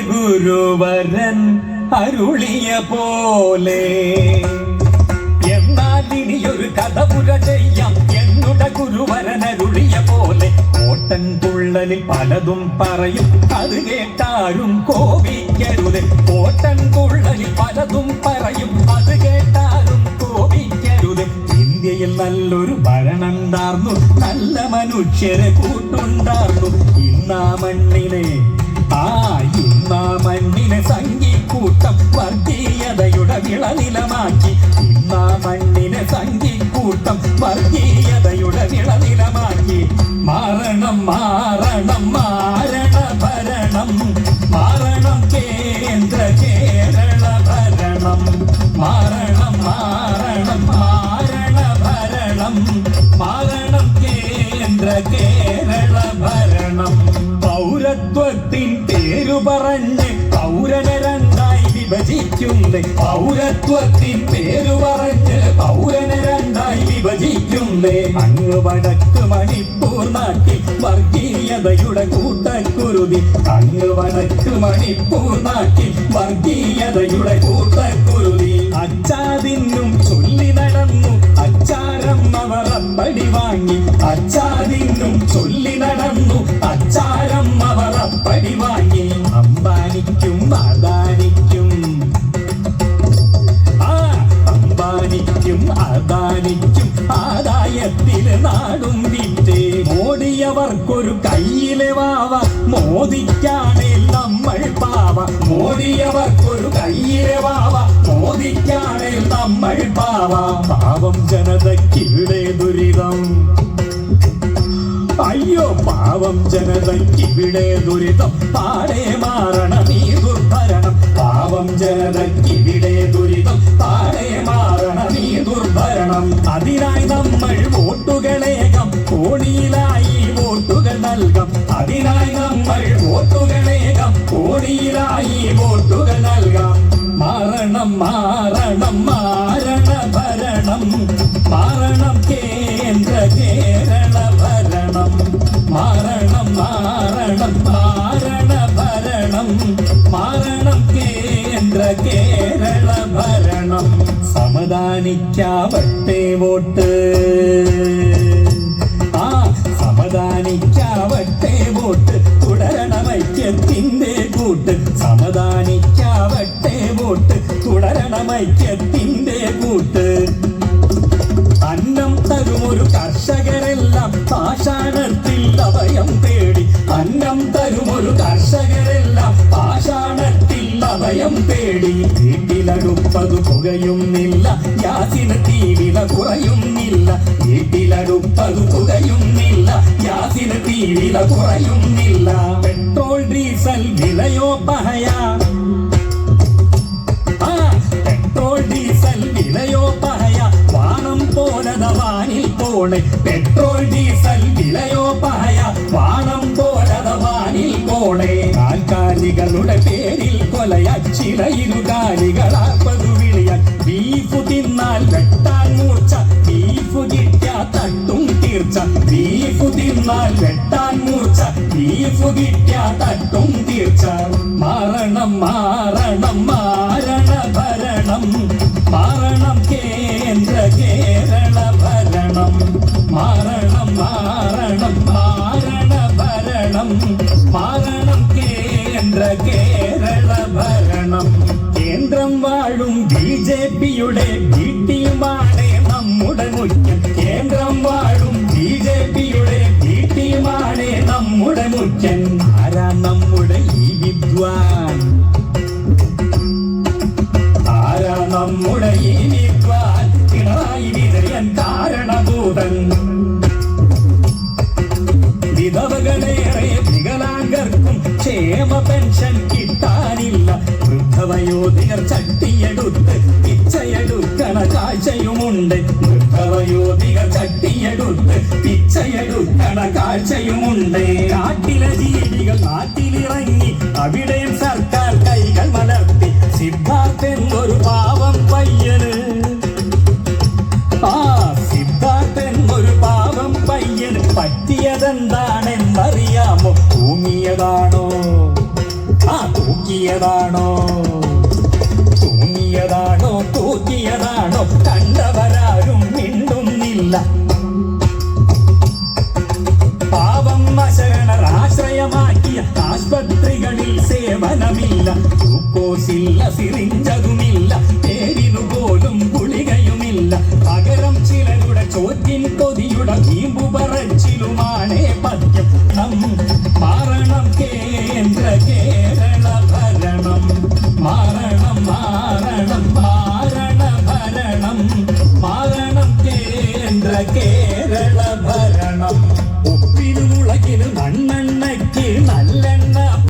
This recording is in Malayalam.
ഗുരുവരൻ അരുളിയ പോലെ. എന്നാൽ ഇനിയൊരു കഥ പുര ചെയ്യാം. എന്നുടെ ഗുരുവരൻ അരുളിയ പോലെ. ഓട്ടൻ തുള്ളലിൽ പലതും പറയും. അത് കേട്ടാരും കോപിക്കരുത്. ഓട്ടൻ തുള്ളലിൽ പലതും പറയും. അത് കേട്ടാരും കോപിക്കരുത്. ഇന്ത്യയിൽ നല്ലൊരു ഭരണമുണ്ടാർന്നു നല്ല മനുഷ്യരെ കൂട്ടുണ്ടാർന്നു. ഇന്നാ മണ്ണിനെ ആ ഇന്നാ മണ്ണിനെ സംഘിക്കൂട്ടം വർഗീയതയുടെ വിളനിലമാക്കി. ഇന്നാ മണ്ണിനെ സംഘിക്കൂട്ടം വർഗീയതയുടെ വിളനിലമാക്കി. മാറണം മാറണം മാരണ ഭരണം. മാറണം കേന്ദ്ര കേരള ഭരണം. മാറണം മാറണം മാരണ ഭരണം. മാറണം കേന്ദ്ര കേരള ഭരണം. പൗരത്വത്തിൻ പേരു പറഞ്ഞ് പൗരനെ രണ്ടായി വിഭജിക്കുന്നത് പൗരത്വത്തിൻ പേരു പറഞ്ഞ് പൗരനെ രണ്ടായി വിഭജിക്കുന്നത് അങ്ങ് വടക്ക് മണിപ്പൂർ നാട്ടിൽ വർഗീയതയുടെ കൂട്ടക്കുരുതി. അങ്ങ് വടക്ക് മണിപ്പൂർ നാട്ടിൽ വർഗീയതയുടെ കൂട്ടക്കുരുതി. അച്ചാതിന്നും ചൊല്ലി നടന്നു. അച്ചാരം അവർ അപ്പടി വാങ്ങി. അച്ചാതിന്നും ചൊല്ലി നടന്നു. മോദിക്കാണേ നമ്മൾ പാവ. മോദിയവർക്കൊരു കയ്യിലെ വാവ. മോദിക്കാണേ നമ്മൾ പാവ. പാവം ജനതയ്ക്കിവിടെ ദുരിതം. അയ്യോ പാവം ജനതയ്ക്കിവിടെ ദുരിതം. പാടെ മാറണം ഈ ദുർഭരണം. പാവം ജനതയ്ക്കിവിടെ ദുരിതം. പാടെ മാറണം ഈ ദുർഭരണം. അതിനായി നമ്മൾ വോട്ടുകളേകം കോടിയിലായി കോടിയിലായി വോട്ടുകൾ നൽകാം. മാറണം മാറണം മാരണ ഭരണം. മാറണം കേന്ദ്ര കേരള ഭരണം. മാറണം മാറണം മാരണ ഭരണം. മാറണം കേന്ദ്ര കേരള ഭരണം. സമദാനിക്കാവട്ടെ വോട്ട്. ഐക്യത്തിന്റെ കൂട്ട്. അന്നം തരുമൊരു കർഷകരെല്ലാം പാഷാണത്തിൽ അഭയം തേടി. അന്നം തരുമൊരു കർഷകരെല്ലാം പാഷാണത്തിൽ അഭയം തേടി. വീട്ടിലടുപ്പത് പുകയുന്നില്ല ഗ്യാസിന് തീവില കുറയുന്നില്ല. വീട്ടിലടുപ്പത് പുകയുന്നില്ല ഗ്യാസിന് തീവില കുറയുന്നില്ല. പെട്രോൾ ഡീസൽ താൽക്കാലികളുടെ പേരിൽ കൊലയ കാലികളാ വിളിയ ബീഫ് തിന്നാൽ വെട്ടാൻ മൂർച്ച ബീഫ് കിട്ടിയാ തട്ടും തീർച്ച. ബീഫ് തിന്നാൽ വെട്ടാൻ മൂർച്ച ബീഫ് കിട്ടിയാ തട്ടും തീർച്ച. മാറണം മാറണം മാരണ ഭരണം. മാറണം കേന്ദ്ര കേരള ഭരണം. മാറണം മാറണം പിയുടെ വീട്ടിയുമാണ് നമ്മുടെ മുഖ്യം കേന്ദ്രം വാഴും ബി ജെ പിയുടെ നമ്മുടെ മുഖ്യൻ ആരാ നമ്മുടെ ഈ വിദ്വാൻ? ആരാ നമ്മുടെ ഈ വിദ്വാൻ? പിണറായി വിജയൻ കാരണഭൂതൻ വിധവകളേറെ വികലാംഗർക്കും ക്ഷേമ പെൻഷൻ കിട്ടാനില്ല. വൃദ്ധവയോധികർ ചട്ടിയെടുത്ത് കാഴ്ചയുമുണ്ട് വൃദ്ധവയോധികർ ചട്ടിയെടുത്ത് പിച്ചയെടുക്കണ കാഴ്ചയുമുണ്ട്. കാട്ടിലെ ജീവികൾ നാട്ടിലിറങ്ങി അവിടെയും സർക്കാർ കൈകൾ മലർത്തി സിദ്ധാർത്ഥൻ ഒരു പാവം പയ്യന്. ആ സിദ്ധാർത്ഥൻ ഒരു പാവം പയ്യന് പറ്റിയതെന്താണെന്നറിയാമോ? തൂങ്ങിയതാണോ? ആ തൂക്ക തൂക്കിയതാണോ? തൂങ്ങിയതാണോ? തൂക്കിയതാണോ? മിണ്ടുന്നില്ല പാവം അശരണർ ആശ്രയമാക്കിയ ആശുപത്രികളിൽ സേവനമില്ല. ഗ്ലൂക്കോസില്ല സിറിഞ്ചതുമില്ല. പേരിനു പോലും ഗുളികയുമില്ല. പകരം ചിലരുടെ ചോറ്റിൻ കൊതിയുടെ വീമ്പു